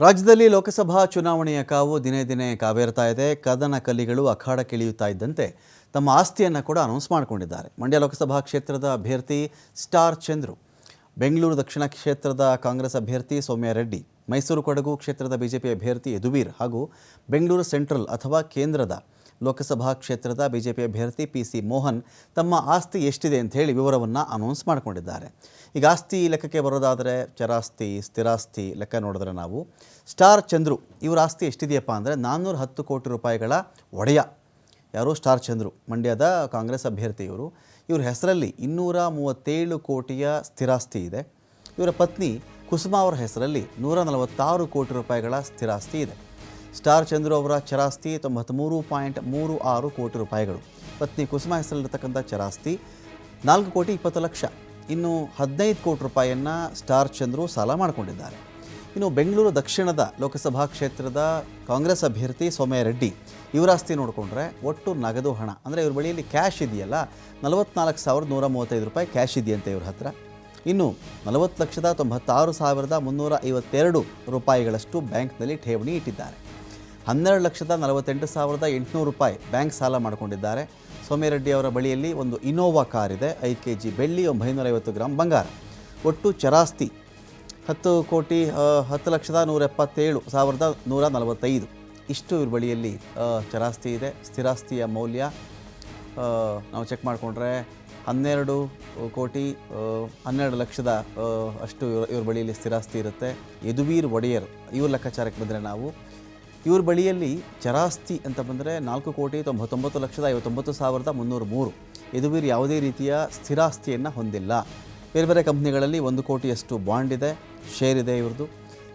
ರಾಜ್ಯದಲ್ಲಿ ಲೋಕಸಭಾ ಚುನಾವಣೆಯ ಕಾವು ದಿನೇ ದಿನೇ ಕಾವೇರ್ತಾ ಇದೆ. ಕದನ ಕಲಿಗಳು ಅಖಾಡಕ್ಕಿಳಿಯುತ್ತಾ ಇದ್ದಂತೆ ತಮ್ಮ ಆಸ್ತಿಯನ್ನು ಕೂಡ ಅನೌನ್ಸ್ ಮಾಡಿಕೊಂಡಿದ್ದಾರೆ. ಮಂಡ್ಯ ಲೋಕಸಭಾ ಕ್ಷೇತ್ರದ ಅಭ್ಯರ್ಥಿ ಸ್ಟಾರ್ ಚಂದ್ರು, ಬೆಂಗಳೂರು ದಕ್ಷಿಣ ಕ್ಷೇತ್ರದ ಕಾಂಗ್ರೆಸ್ ಅಭ್ಯರ್ಥಿ ಸೌಮ್ಯ ರೆಡ್ಡಿ, ಮೈಸೂರು ಕೊಡಗು ಕ್ಷೇತ್ರದ ಬಿಜೆಪಿ ಅಭ್ಯರ್ಥಿ ಯದುವೀರ್ ಹಾಗೂ ಬೆಂಗಳೂರು ಸೆಂಟ್ರಲ್ ಅಥವಾ ಕೇಂದ್ರದ ಲೋಕಸಭಾ ಕ್ಷೇತ್ರದ ಬಿಜೆಪಿ ಅಭ್ಯರ್ಥಿ ಪಿ ಸಿ ಮೋಹನ್ ತಮ್ಮ ಆಸ್ತಿ ಎಷ್ಟಿದೆ ಅಂತ ಹೇಳಿ ವಿವರವನ್ನು ಅನೌನ್ಸ್ ಮಾಡಿಕೊಂಡಿದ್ದಾರೆ. ಈಗ ಆಸ್ತಿ ಲೆಕ್ಕಕ್ಕೆ ಬರೋದಾದರೆ ಚರಾಸ್ತಿ, ಸ್ಥಿರಾಸ್ತಿ ಲೆಕ್ಕ ನೋಡಿದ್ರೆ ನಾವು, ಸ್ಟಾರ್ ಚಂದ್ರು, ಇವರ ಆಸ್ತಿ ಎಷ್ಟಿದೆಯಪ್ಪ ಅಂದರೆ ನಾನ್ನೂರ ಹತ್ತು ಕೋಟಿ ರೂಪಾಯಿಗಳ ಒಡೆಯ. ಯಾರು? ಸ್ಟಾರ್ ಚಂದ್ರು, ಮಂಡ್ಯದ ಕಾಂಗ್ರೆಸ್ ಅಭ್ಯರ್ಥಿ ಇವರು ಇವ್ರ ಹೆಸರಲ್ಲಿ ಇನ್ನೂರ ಮೂವತ್ತೇಳು ಕೋಟಿಯ ಸ್ಥಿರಾಸ್ತಿ ಇದೆ. ಇವರ ಪತ್ನಿ ಕುಸುಮಾ ಅವರ ಹೆಸರಲ್ಲಿ ನೂರ ನಲವತ್ತಾರು ಕೋಟಿ ರೂಪಾಯಿಗಳ ಸ್ಥಿರಾಸ್ತಿ ಇದೆ. ಸ್ಟಾರ್ ಚಂದ್ರು ಅವರ ಚರಾಸ್ತಿ ತೊಂಬತ್ತ್ಮೂರು ಪಾಯಿಂಟ್ ಮೂರು ಆರು ಕೋಟಿ ರೂಪಾಯಿಗಳು. ಪತ್ನಿ ಕುಸುಮ ಹೆಸರಲ್ಲಿರ್ತಕ್ಕಂಥ ಚರಾಸ್ತಿ ನಾಲ್ಕು ಕೋಟಿ ಇಪ್ಪತ್ತು ಲಕ್ಷ. ಇನ್ನು ಹದಿನೈದು ಕೋಟಿ ರೂಪಾಯಿಯನ್ನು ಸ್ಟಾರ್ ಚಂದ್ರು ಸಾಲ ಮಾಡಿಕೊಂಡಿದ್ದಾರೆ. ಇನ್ನು ಬೆಂಗಳೂರು ದಕ್ಷಿಣದ ಲೋಕಸಭಾ ಕ್ಷೇತ್ರದ ಕಾಂಗ್ರೆಸ್ ಅಭ್ಯರ್ಥಿ ಸೋಮಯ್ಯ ರೆಡ್ಡಿ ಇವರ ಆಸ್ತಿ ನೋಡಿಕೊಂಡ್ರೆ ಒಟ್ಟು ನಗದು ಹಣ. ಅಂದರೆ ಇವ್ರ ಬಳಿಯಲ್ಲಿ ಕ್ಯಾಶ್ ಇದೆಯಲ್ಲ, ನಲವತ್ನಾಲ್ಕು ಸಾವಿರದ ನೂರ ಮೂವತ್ತೈದು ರೂಪಾಯಿ ಕ್ಯಾಶ್ ಇದೆಯಂತೆ ಇವ್ರ ಹತ್ರ. ಇನ್ನು ನಲವತ್ತು ಲಕ್ಷದ ತೊಂಬತ್ತಾರು ಸಾವಿರದ ಮುನ್ನೂರ ಐವತ್ತೆರಡು ರೂಪಾಯಿಗಳಷ್ಟು ಬ್ಯಾಂಕ್ನಲ್ಲಿ ಠೇವಣಿ ಇಟ್ಟಿದ್ದಾರೆ. ಹನ್ನೆರಡು ಲಕ್ಷದ ನಲವತ್ತೆಂಟು ಸಾವಿರದ ಎಂಟುನೂರು ರೂಪಾಯಿ ಬ್ಯಾಂಕ್ ಸಾಲ ಮಾಡಿಕೊಂಡಿದ್ದಾರೆ. ಸೋಮ್ಯರೆಡ್ಡಿ ಅವರ ಬಳಿಯಲ್ಲಿ ಒಂದು ಇನೋವಾ ಕಾರ್ ಇದೆ ಐದು ಕೆ ಜಿ ಬೆಳ್ಳಿ ಒಂಬೈನೂರ ಐವತ್ತು ಗ್ರಾಮ್ ಬಂಗಾರ. ಒಟ್ಟು ಚರಾಸ್ತಿ ಹತ್ತು ಕೋಟಿ ಹತ್ತು ಲಕ್ಷದ ನೂರ ಎಪ್ಪತ್ತೇಳು ಸಾವಿರದ ನೂರ ನಲವತ್ತೈದು ಇಷ್ಟು ಇವ್ರ ಬಳಿಯಲ್ಲಿ ಚರಾಸ್ತಿ ಇದೆ. ಸ್ಥಿರಾಸ್ತಿಯ ಮೌಲ್ಯ ನಾವು ಚೆಕ್ ಮಾಡಿಕೊಂಡ್ರೆ ಹನ್ನೆರಡು ಕೋಟಿ ಹನ್ನೆರಡು ಲಕ್ಷದ ಅಷ್ಟು ಇವ್ರ ಬಳಿಯಲ್ಲಿ ಸ್ಥಿರಾಸ್ತಿ ಇರುತ್ತೆ. ಯದುವೀರ್ ಒಡೆಯರ್, ಇವ್ರ ಲೆಕ್ಕಾಚಾರಕ್ಕೆ ಬಂದರೆ ನಾವು, ಇವ್ರ ಬಳಿಯಲ್ಲಿ ಚರಾಸ್ತಿ ಅಂತ ಬಂದರೆ ನಾಲ್ಕು ಕೋಟಿ ತೊಂಬತ್ತೊಂಬತ್ತು ಲಕ್ಷದ ಐವತ್ತೊಂಬತ್ತು ಸಾವಿರದ ಮುನ್ನೂರು ಮೂರು. ಯದುವೀರ್ ಯಾವುದೇ ರೀತಿಯ ಸ್ಥಿರಾಸ್ತಿಯನ್ನು ಹೊಂದಿಲ್ಲ. ಬೇರೆ ಬೇರೆ ಕಂಪ್ನಿಗಳಲ್ಲಿ ಒಂದು ಕೋಟಿಯಷ್ಟು ಬಾಂಡ್ ಇದೆ, ಶೇರ್ ಇದೆ ಇವ್ರದ್ದು.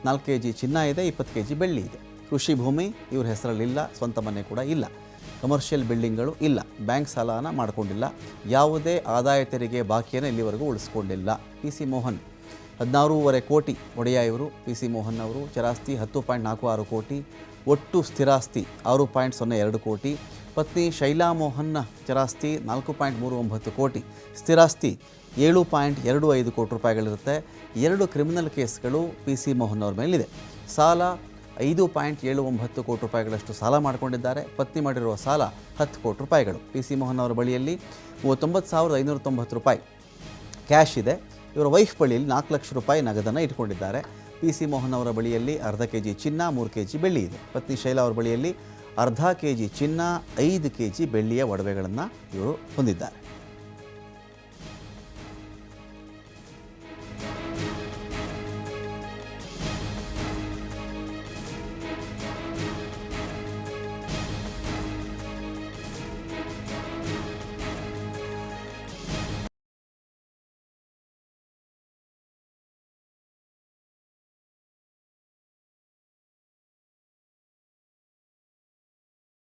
ನಾಲ್ಕು ಕೆ ಜಿ ಚಿನ್ನ ಇದೆ, ಇಪ್ಪತ್ತು ಕೆ ಜಿ ಬೆಳ್ಳಿ ಇದೆ. ಕೃಷಿ ಭೂಮಿ ಇವ್ರ ಹೆಸರಲ್ಲಿಲ್ಲ, ಸ್ವಂತ ಮನೆ ಕೂಡ ಇಲ್ಲ. ಕಮರ್ಷಿಯಲ್ ಬಿಲ್ಡಿಂಗ್ಗಳು ಇಲ್ಲ. ಬ್ಯಾಂಕ್ ಸಾಲನ ಮಾಡಿಕೊಂಡಿಲ್ಲ. ಯಾವುದೇ ಆದಾಯ ತೆರಿಗೆ ಬಾಕಿಯನ್ನು ಇಲ್ಲಿವರೆಗೂ ಉಳಿಸ್ಕೊಂಡಿಲ್ಲ. ಪಿ ಸಿ ಮೋಹನ್ ಹದಿನಾರೂವರೆ ಕೋಟಿ ಒಡೆಯ ಇವರು ಪಿ ಸಿ ಮೋಹನ್ ಅವರು ಚರಾಸ್ತಿ ಹತ್ತು ಪಾಯಿಂಟ್ ನಾಲ್ಕು ಆರು ಕೋಟಿ. ಒಟ್ಟು ಸ್ಥಿರಾಸ್ತಿ ಆರು ಪಾಯಿಂಟ್ ಸೊನ್ನೆ ಎರಡು ಕೋಟಿ. ಪತ್ನಿ ಶೈಲಾ ಮೋಹನ್ನ ಚರಾಸ್ತಿ ನಾಲ್ಕು ಪಾಯಿಂಟ್ ಮೂರು ಒಂಬತ್ತು ಕೋಟಿ. ಸ್ಥಿರಾಸ್ತಿ ಏಳು ಪಾಯಿಂಟ್ ಎರಡು ಐದು ಕೋಟಿ ರೂಪಾಯಿಗಳಿರುತ್ತೆ. ಎರಡು ಕ್ರಿಮಿನಲ್ ಕೇಸ್ಗಳು ಪಿ ಸಿ ಮೋಹನ್ ಅವ್ರ ಮೇಲಿದೆ. ಸಾಲ ಐದು ಪಾಯಿಂಟ್ ಏಳು ಒಂಬತ್ತು ಕೋಟಿ ರೂಪಾಯಿಗಳಷ್ಟು ಸಾಲ ಮಾಡಿಕೊಂಡಿದ್ದಾರೆ. ಪತ್ನಿ ಮಾಡಿರುವ ಸಾಲ ಹತ್ತು ಕೋಟಿ ರೂಪಾಯಿಗಳು. ಪಿ ಸಿ ಮೋಹನ್ ಅವರ ಬಳಿಯಲ್ಲಿ ಮೂವತ್ತೊಂಬತ್ತು ಸಾವಿರದ ಐನೂರ ತೊಂಬತ್ತು ರೂಪಾಯಿ ಕ್ಯಾಶ್ ಇದೆ. ಇವರ ವೈಫ್ ಬಳಿಯಲ್ಲಿ ನಾಲ್ಕು ಲಕ್ಷ ರೂಪಾಯಿ ನಗದನ್ನು ಇಟ್ಕೊಂಡಿದ್ದಾರೆ. ಪಿ ಸಿ ಮೋಹನ್ ಅವರ ಬಳಿಯಲ್ಲಿ ಅರ್ಧ ಕೆ ಜಿ ಚಿನ್ನ, ಮೂರು ಕೆ ಜಿ ಬೆಳ್ಳಿ ಇದೆ. ಪತ್ನಿ ಶೈಲಾ ಅವರ ಬಳಿಯಲ್ಲಿ ಅರ್ಧ ಕೆ ಜಿ ಚಿನ್ನ, ಐದು ಕೆ ಜಿ ಬೆಳ್ಳಿಯ ಒಡವೆಗಳನ್ನು ಇವರು ಹೊಂದಿದ್ದಾರೆ.